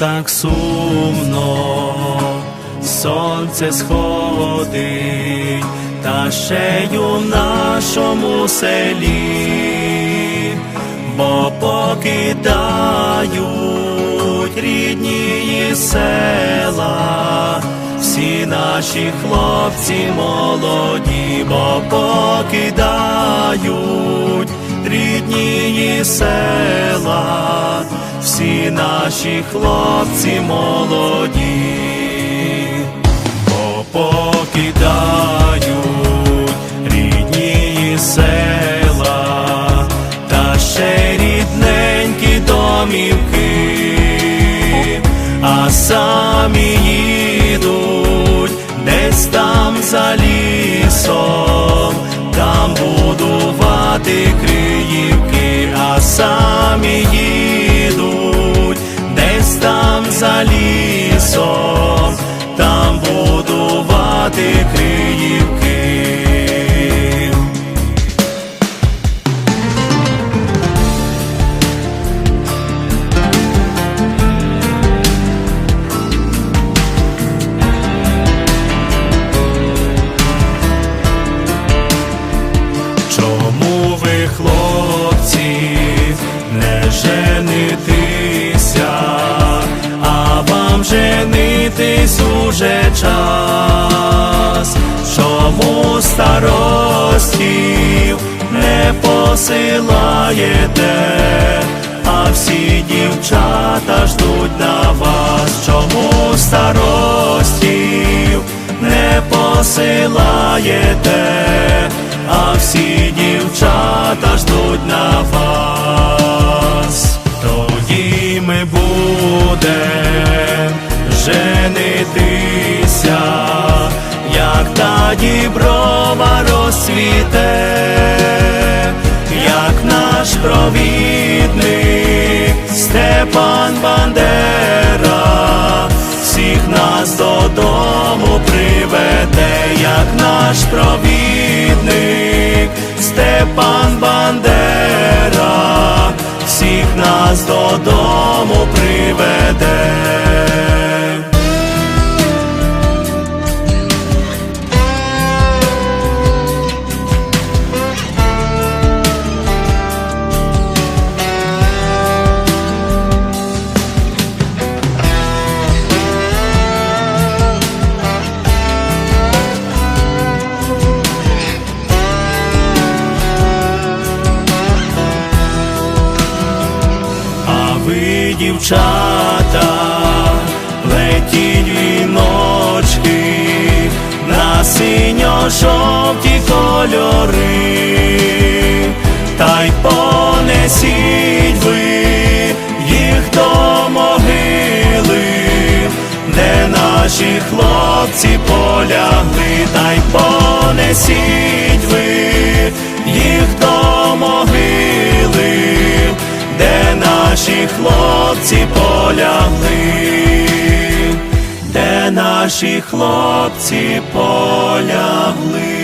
так сумно, сонце сходить, та ще й у нашому селі, бо покидають рідні села, всі наші хлопці молоді, бо покидають рідні села, всі наші хлопці молоді, бо покидають рідні села, та ще рідненькі домівки, а самі їдуть десь там за лісом, там будувати посилаєте, а всі дівчата ждуть на вас? Чому старостів не посилаєте? а всі дівчата ждуть на вас. Тоді ми будем женитися, як та діброва розцвіте, наш провідник Степан Бандера, всіх нас додому приведе, як наш провідник Степан Бандера, всіх нас додому приведе. Ви, дівчата, летіть віночки на синьо-жовті кольори, та й понесіть ви їх до могили, де наші хлопці полягли, та й понесіть хлопці полягли, де наші хлопці полягли.